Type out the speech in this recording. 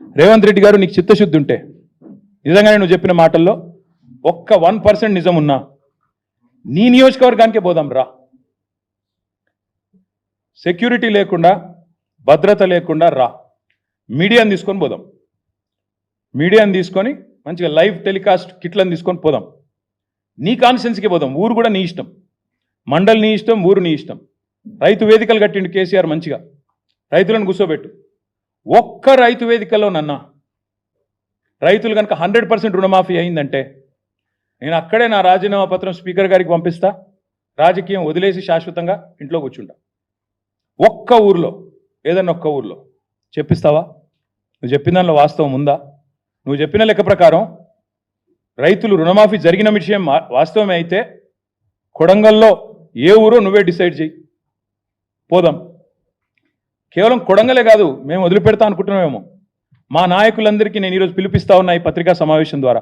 రేవంత్ రెడ్డి గారు నీకు చిత్తశుద్ధి ఉంటే నిజంగానే నువ్వు చెప్పిన మాటల్లో ఒక్క వన్ పర్సెంట్ నిజం ఉన్నా నీ నియోజకవర్గానికే పోదాం రా. సెక్యూరిటీ లేకుండా భద్రత లేకుండా రా. మీడియాని తీసుకొని పోదాం. మీడియాని తీసుకొని మంచిగా లైవ్ టెలికాస్ట్ కిట్లను తీసుకొని పోదాం. నీ కాన్స్టెన్సీకి పోదాం. ఊరు కూడా నీ ఇష్టం. మండల్ నీ ఇష్టం ఊరు నీ ఇష్టం. రైతు వేదికలు కట్టిండు కేసీఆర్ మంచిగా. రైతులను కూర్చోబెట్టు. ఒక్క రైతు వేదికలో నన్న. రైతులు కనుక హండ్రెడ్ పర్సెంట్ రుణమాఫీ అయిందంటే నేను అక్కడే నా రాజీనామా పత్రం స్పీకర్ గారికి పంపిస్తా. రాజకీయం వదిలేసి శాశ్వతంగా ఇంట్లో కూర్చుంటా. ఒక్క ఊర్లో ఏదన్నా ఒక్క ఊర్లో చెప్పిస్తావా? నువ్వు చెప్పిన దానిలో వాస్తవం ఉందా? నువ్వు చెప్పిన లెక్క ప్రకారం రైతులు రుణమాఫీ జరిగిన విషయం వాస్తవమే అయితే కొడంగల్లో ఏ ఊరో నువ్వే డిసైడ్ చేయి పోదాం. కేవలం కొడంగలే కాదు మేము వదిలిపెడతా అనుకుంటున్నామేమో. మా నాయకులందరికీ నేను ఈరోజు పిలిపిస్తా ఉన్నా ఈ పత్రికా సమావేశం ద్వారా.